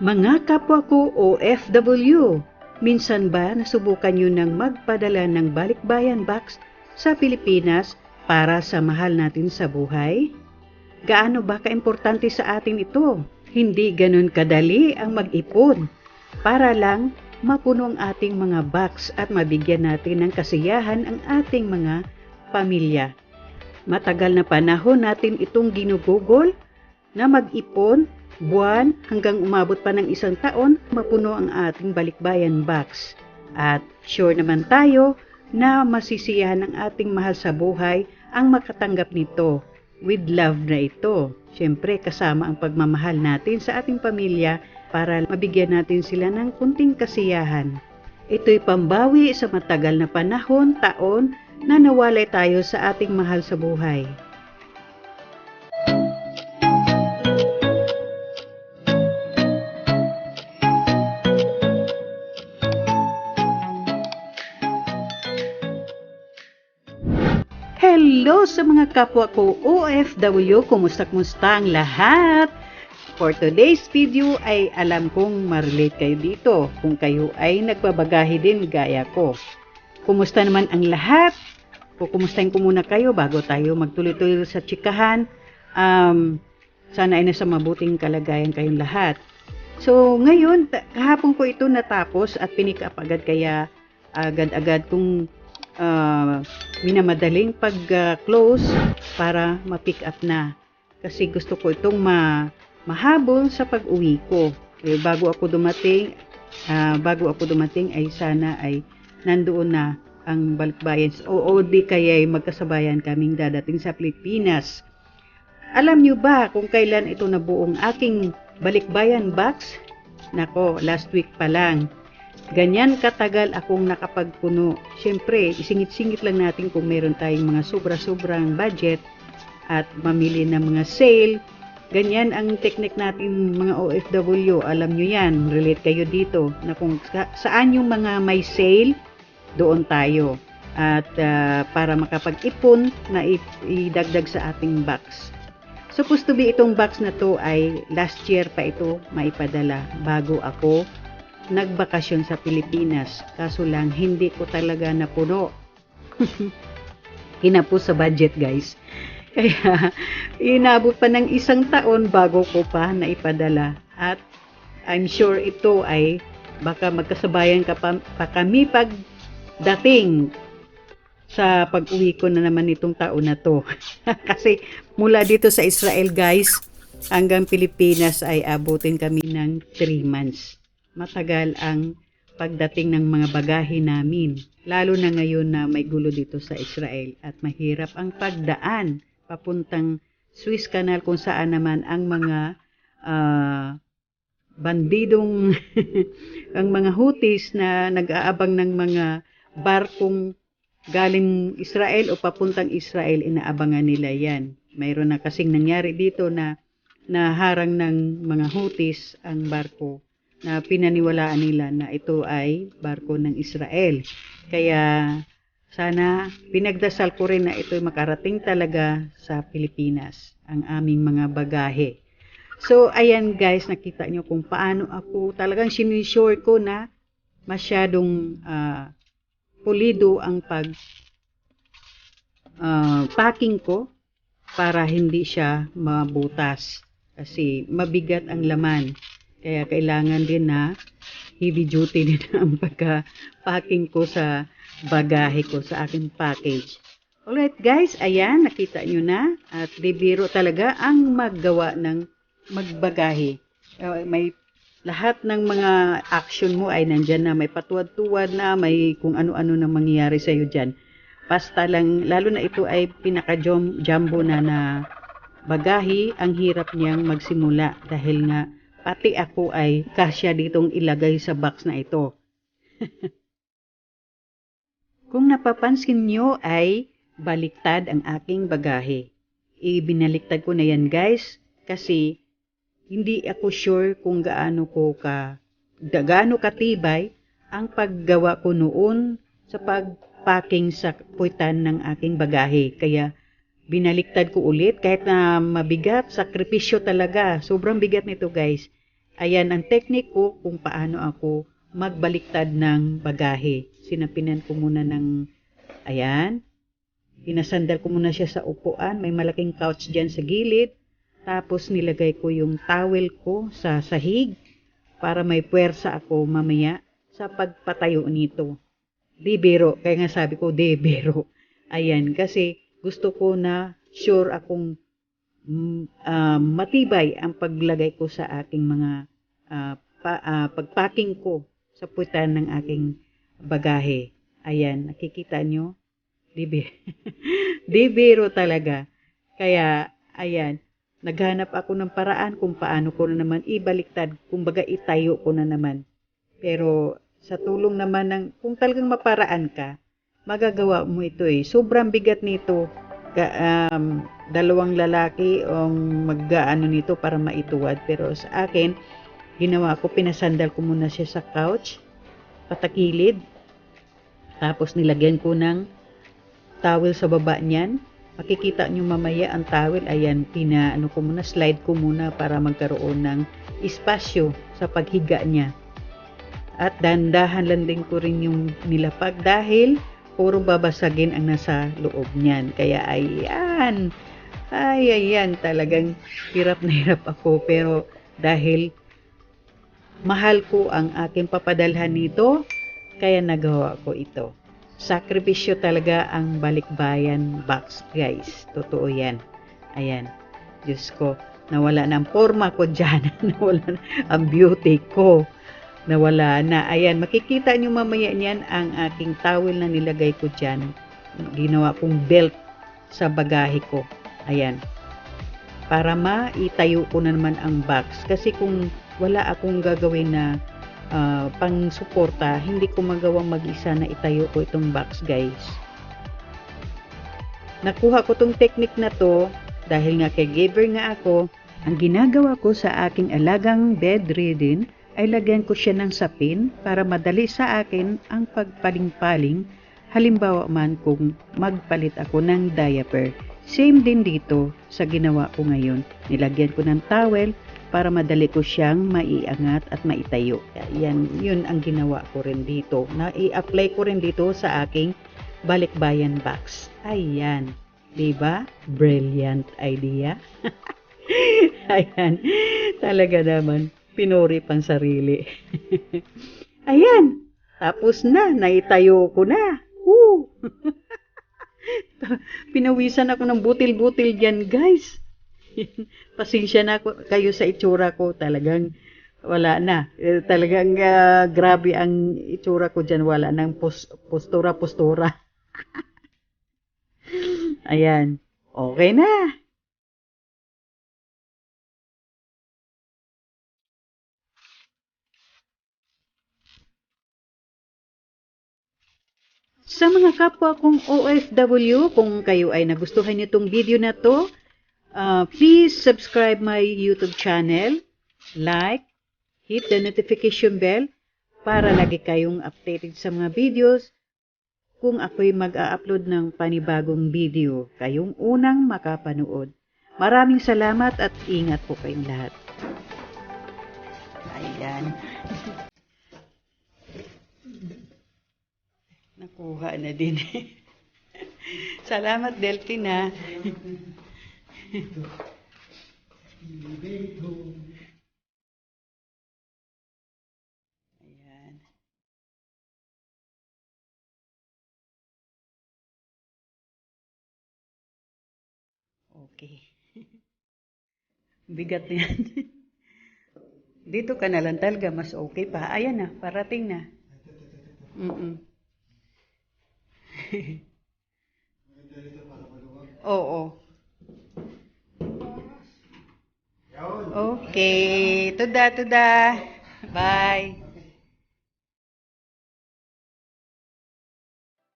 Mga kapwa ko OFW, minsan ba nasubukan nyo ng magpadala ng balikbayan box sa Pilipinas para sa mahal natin sa buhay? Gaano ba kaimportante sa atin ito? Hindi ganun kadali ang mag-ipon para lang mapuno ang ating mga box at mabigyan natin ng kasiyahan ang ating mga pamilya. Matagal na panahon natin itong ginugugol na mag-ipon buwan hanggang umabot pa ng isang taon mapuno ang ating balikbayan box. At sure naman tayo na masisiyahan ng ating mahal sa buhay ang makatanggap nito with love na ito. Siyempre kasama ang pagmamahal natin sa ating pamilya para mabigyan natin sila ng kunting kasiyahan. Ito'y pambawi sa matagal na panahon, taon na nawalay tayo sa ating mahal sa buhay. Hello sa mga kapwa ko OFW, kumusta-kumusta ang lahat? For today's video ay alam kong ma-relate kayo dito kung kayo ay nagbabagahe din gaya ko. Kumusta naman ang lahat? Kukumustahin ko muna kayo bago tayo magtuloy-tuloy sa chikahan. Um, sana ay nasa mabuting kalagayan kayong lahat. So, ngayon, kahapon ko ito natapos at pinik up agad kaya agad-agad kong uh, minamadaling pag-close para ma-pick up na. Kasi gusto ko itong ma mahabol sa pag-uwi ko. Eh, bago ako dumating, uh, bago ako dumating ay sana ay nandoon na ang balikbayan o, o di kaya ay magkasabayan kaming dadating sa Pilipinas. Alam nyo ba kung kailan ito nabuong aking balikbayan box? Nako, last week pa lang. Ganyan katagal akong nakapagpuno. Siyempre, isingit-singit lang natin kung meron tayong mga sobra-sobrang budget at mamili ng mga sale. Ganyan ang technique natin mga OFW. Alam nyo yan, relate kayo dito na kung sa- saan yung mga may sale, doon tayo. At uh, para makapag-ipon na idagdag sa ating box. Supposed to be itong box na to ay last year pa ito maipadala bago ako nagbakasyon sa Pilipinas. Kaso lang, hindi ko talaga napuno. Hinapos sa budget, guys. Kaya, inabot pa ng isang taon bago ko pa naipadala. At I'm sure ito ay baka magkasabayan ka pa, pa kami pag dating sa pag-uwi ko na naman itong taon na to. Kasi mula dito sa Israel, guys, hanggang Pilipinas ay abutin kami ng 3 months matagal ang pagdating ng mga bagahe namin, lalo na ngayon na may gulo dito sa Israel at mahirap ang pagdaan papuntang Swiss Canal kung saan naman ang mga uh, bandidong ang mga hutis na nag-aabang ng mga barkong galing Israel o papuntang Israel inaabangan nila yan. Mayroon na kasing nangyari dito na naharang ng mga hutis ang barko na pinaniwalaan nila na ito ay barko ng Israel. Kaya sana pinagdasal ko rin na ito ay makarating talaga sa Pilipinas, ang aming mga bagahe. So, ayan guys, nakita nyo kung paano ako talagang sinisure ko na masyadong uh, pulido ang pag uh, packing ko para hindi siya mabutas kasi mabigat ang laman. Kaya kailangan din na heavy duty din ang pagka-packing ko sa bagahe ko sa aking package. Alright guys, ayan, nakita nyo na. At di biro talaga ang maggawa ng magbagahe. Uh, may lahat ng mga action mo ay nandyan na. May patuwad-tuwad na, may kung ano-ano na mangyayari sa'yo dyan. Basta lang, lalo na ito ay pinaka-jumbo na na bagahe, ang hirap niyang magsimula dahil nga pati ako ay kasya ditong ilagay sa box na ito. Kung napapansin nyo ay baliktad ang aking bagahe. Ibinaliktad ko na yan guys kasi hindi ako sure kung gaano ko ka gaano katibay ang paggawa ko noon sa pagpacking sa puwitan ng aking bagahe. Kaya binaliktad ko ulit kahit na mabigat, sakripisyo talaga. Sobrang bigat nito guys. Ayan ang teknik ko kung paano ako magbaliktad ng bagahe. Sinapinan ko muna ng, ayan, pinasandal ko muna siya sa upuan. May malaking couch dyan sa gilid. Tapos nilagay ko yung towel ko sa sahig para may puwersa ako mamaya sa pagpatayo nito. Di biro. Kaya nga sabi ko, di. Ayan, kasi gusto ko na sure akong ah, matibay ang paglagay ko sa aking mga ah, pa, ah, pagpacking ko sa puwitan ng aking bagahe. Ayan, nakikita nyo? Di, bi- di biro talaga. Kaya, ayan, naghanap ako ng paraan kung paano ko na naman ibaliktad, kumbaga itayo ko na naman. Pero sa tulong naman ng, kung talagang maparaan ka, magagawa mo ito eh. Sobrang bigat nito. Ka, um, dalawang lalaki ang mag-ano nito para maituwad. Pero sa akin, ginawa ko, pinasandal ko muna siya sa couch, patakilid. Tapos nilagyan ko ng towel sa baba niyan. Makikita nyo mamaya ang towel, ayan, pina, ano ko muna, slide ko muna para magkaroon ng espasyo sa paghiga niya. At dandahan lang din ko rin yung nilapag dahil puro babasagin ang nasa loob niyan. Kaya ayan, ay ayan, talagang hirap na hirap ako. Pero dahil mahal ko ang aking papadalhan nito, kaya nagawa ko ito. Sakripisyo talaga ang balikbayan box, guys. Totoo yan. Ayan. Diyos ko, nawala na ang forma ko dyan. nawala na ang beauty ko. Nawala na. Ayan, makikita nyo mamaya niyan ang aking towel na nilagay ko dyan. Ginawa kong belt sa bagahe ko. Ayan. Para maitayo ko na naman ang box. Kasi kung wala akong gagawin na uh, pang suporta, hindi ko magawang mag-isa na itayo ko itong box guys. Nakuha ko tong technique na to dahil nga kay giver nga ako, ang ginagawa ko sa aking alagang bedridden ay lagyan ko siya ng sapin para madali sa akin ang pagpaling-paling halimbawa man kung magpalit ako ng diaper. Same din dito sa ginawa ko ngayon. Nilagyan ko ng towel para madali ko siyang maiangat at maitayo. Yan, yun ang ginawa ko rin dito. Na i-apply ko rin dito sa aking balikbayan box. Ayan. 'Di ba? Brilliant idea. Ayan. Talaga naman pinuri pang sarili. Ayan. Tapos na, naitayo ko na. Woo! Pinawisan ako ng butil-butil diyan, guys. Pasensya na ako, kayo sa itsura ko. Talagang wala na. Eh, talagang uh, grabe ang itsura ko dyan. Wala nang pos, postura-postura. Ayan. Okay na. Sa mga kapwa kong OFW, kung kayo ay nagustuhan nitong video na to, uh, please subscribe my YouTube channel, like, hit the notification bell para lagi kayong updated sa mga videos kung ako'y mag-a-upload ng panibagong video, kayong unang makapanood. Maraming salamat at ingat po kayong lahat. Ayan. Nakuha na din. Salamat, Delphina. Ayan. Okay. Bigat na yan. Dito ka na lang talaga, mas okay pa. Ayan na, parating na. Mm-mm. Oo. Okay. Tuda, tuda. Bye.